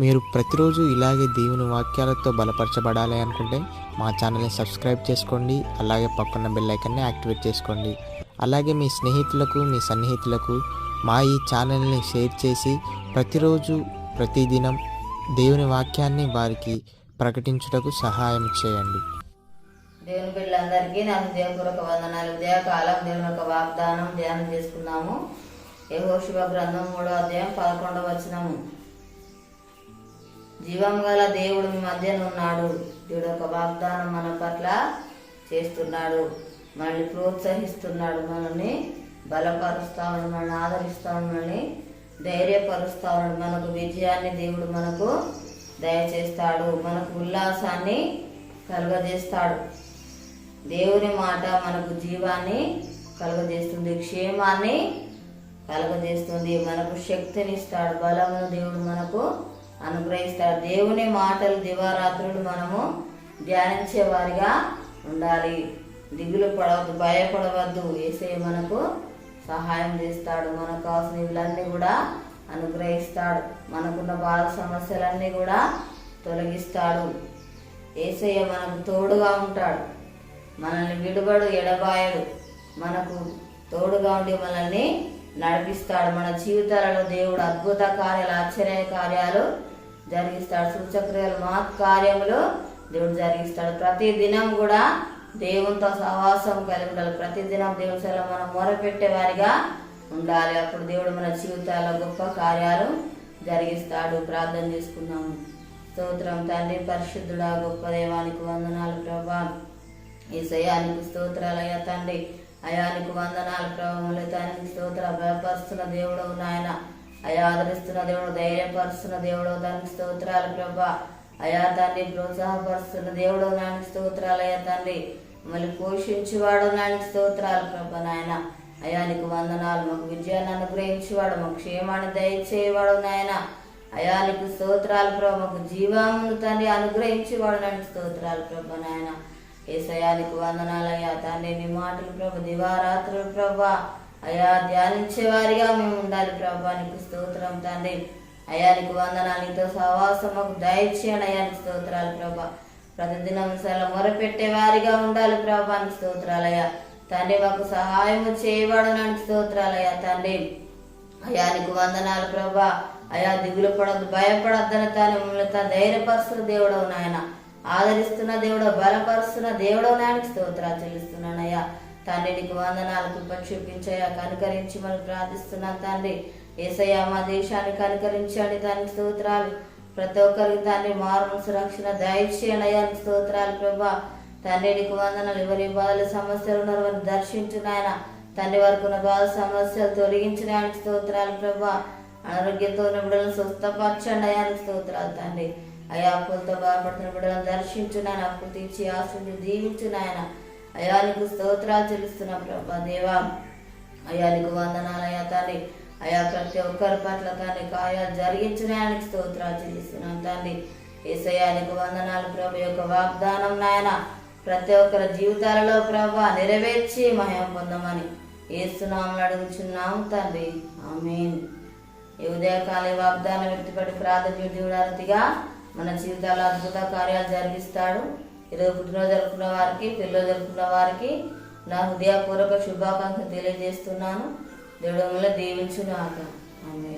మీరు ప్రతిరోజు ఇలాగే దేవుని వాక్యాలతో బలపరచబడాలి అనుకుంటే మా ఛానల్ని సబ్స్క్రైబ్ చేసుకోండి అలాగే పక్కన బెల్ ఐకన్ని యాక్టివేట్ చేసుకోండి. అలాగే మీ స్నేహితులకు మీ సన్నిహితులకు మా ఈ ఛానల్ని షేర్ చేసి ప్రతిరోజు ప్రతిదినం దేవుని వాక్యాన్ని వారికి ప్రకటించుటకు సహాయం చేయండి. దేవుని బిడ్డలందరికీ నా హృదయపూర్వక వందనాలు. ఉదయకాలం దేవుని యొక్క వాగ్దానం ధ్యానం చేసుకున్నాము. యహోశివ గ్రంథం మూడో అధ్యాయం పదకొండవ వచనము. జీవం గల దేవుడు మీ మధ్యన ఉన్నాడు. దేవుడు ఒక వాగ్దానం మన పట్ల చేస్తున్నాడు. మనల్ని ప్రోత్సహిస్తున్నాడు. మనల్ని బలపరుస్తా ఉన్నాడు. మనల్ని ఆదరిస్తా మనల్ని ధైర్యపరుస్తా ఉన్నాడు. మనకు విజయాన్ని దేవుడు మనకు దయచేస్తాడు. మనకు ఉల్లాసాన్ని కలుగజేస్తాడు. దేవుని మాట మనకు జీవాన్ని కలుగజేస్తుంది. క్షేమాన్ని కలుగజేస్తుంది. మనకు శక్తిని ఇస్తాడు బలమును దేవుడు మనకు అనుగ్రహిస్తాడు. దేవుని మాటలు దివారాత్రులు మనము ధ్యానించే వారిగా ఉండాలి. దిగులు పడవద్దు భయపడవద్దు. ఏసే మనకు సహాయం చేస్తాడు. మనకు కావాల్సిన ఇళ్ళన్నీ కూడా అనుగ్రహిస్తాడు. మనకున్న బాధ సమస్యలన్నీ కూడా తొలగిస్తాడు. ఏసయ్య మనకు తోడుగా ఉంటాడు. మనల్ని విడుబడు ఎడబాయడు. మనకు తోడుగా ఉండి మనల్ని నడిపిస్తాడు. మన జీవితాలలో దేవుడు అద్భుత కార్యాలు ఆశ్చర్య కార్యాలు జరిగిస్తాడు. సూచక్రియలు మహత్ కార్యములు దేవుడు జరిగిస్తాడు. ప్రతి దినం కూడా దేవునితో సహవాసం కలిగి ఉండాలి. ప్రతి దినం దేవుని సెలవు మనం మొరపెట్టే వారిగా ఉండాలి. అప్పుడు దేవుడు మన జీవితాల్లో గొప్ప కార్యాలు జరిగిస్తాడు. ప్రార్థన చేసుకున్నాము స్తోత్రం తండ్రి పరిశుద్ధుడా గొప్ప దేవానికి వందనాలు ప్రభా. ఈ సయానికి స్తోత్రాలయ్యా తండ్రి. అయానికి వందనాలు ప్రభావం తండ్రి స్తోత్ర భయపరుస్తున్న దేవుడు నాయన. అయా ఆదరిస్తున్న దేవుడు ధైర్యపరుస్తున్న దేవుడు దానికి స్తోత్రాలు ప్రభా. అయా తండ్రి ప్రోత్సాహపరుస్తున్న దేవుడు నానికి స్తోత్రాలు అయ్యా తండ్రి. మళ్ళీ పోషించేవాడు నానికి స్తోత్రాలు ప్రభా నాయన. అయానికి వందనాలు మాకు విజయాన్ని అనుగ్రహించేవాడు మాకు క్షేమాన్ని దయచేవాడు నాయన. అయానికి స్తోత్రాలు ప్రభా మాకు జీవామును తండ్రి అనుగ్రహించేవాడు నానికి స్తోత్రాలు ప్రభా నాయన. ఏసయానికి వందనాలయ్యా తండ్రి నీ మాటలు ప్రభు దివారాత్రులు ప్రభా. అయా ధ్యానించే వారిగా మేము ఉండాలి ప్రభా నీకు స్తోత్రం తండ్రి. అయానికి వందనాలు నీతో సహవాసముకు దయచేయండి. అయానికి స్తోత్రాలు ప్రభా. ప్రతిదినం సెల మొరపెట్టే వారిగా ఉండాలి ప్రభా నీకు స్తోత్రాలయ్యా తండ్రి మాకు సహాయం చేయబడనానికి స్తోత్రాలయ్యా తండ్రి. అయానికి వందనాలు ప్రభా. అయా దిగులు పడద్దు భయపడద్దని తాను మిమ్మల్ని తన ధైర్యపరుస్తున్న దేవుడవు నాయన. ఆదరిస్తున్న దేవుడు బలపరుస్తున్న దేవుడవు నాయనకి స్తోత్రాలు చెల్లిస్తున్నానయ్యా తండ్రి నీకు వందనాలు కృపను చూపించాయా కనుకరించి మనం ప్రార్థిస్తున్నాను తండ్రి. ఏసయ్య మా దేశాన్ని కనుకరించండి దానికి స్తోత్రాలు. ప్రతి ఒక్కరికి తండ్రి మారు సురక్షణ దయచేయండి అయ్యా స్తోత్రాలు ప్రభా. తండ్రి నీకు వందనాలు. ఎవరి బాధల సమస్యలు ఉన్నారు వారిని దర్శించిన ఆయన తండ్రి వరకు ఉన్న బాధ సమస్యలు తొలగించిన ఆయనకి స్తోత్రాలు ప్రభా. అనారోగ్యంతో ఉన్న బిడ్డలను స్వస్థపరచండి అయ్యానికి స్తోత్రాలు తండ్రి. అయ్యా అప్పులతో బాధపడుతున్న బిడ్డలను దర్శించు అప్పులు తీర్చి ఆశని జీవించినాయన అయా నీకు స్తోత్రాలు చెల్లిస్తున్నా ప్రభా దేవా. అయా నీకు వందనాలయ్యా తండ్రి. అయా ప్రతి ఒక్కరి పట్ల తండ్రి కార్యాలు జరిగించిన ఆయనకి స్తోత్రాలు చెల్లిస్తున్నాం తండ్రి. ఏసయ్యా నీకు వందనాలు ప్రభు యొక్క వాగ్దానం నాయన. ప్రతి ఒక్కరి జీవితాలలో ప్రభా నెరవేర్చి మహిమ పొందమని ఏస్తున్నామని అడుగుచున్నాం తండ్రి. ఆమేన్. ఈ ఉదయకాల వాగ్దానం ఎత్తిపడి ప్రార్థన దేవుడారతిగా మన జీవితాల అద్భుత కార్యాలు జరిగిస్తాడు. ఈరోజు పుట్టినరోజు జరుపుకున్న వారికి పిల్లలు జరుపుకున్న వారికి నా హృదయపూర్వక శుభాకాంక్షలు తెలియజేస్తున్నాను. దేవుడు మిమ్మల్ని దీవించుగాక ఆమె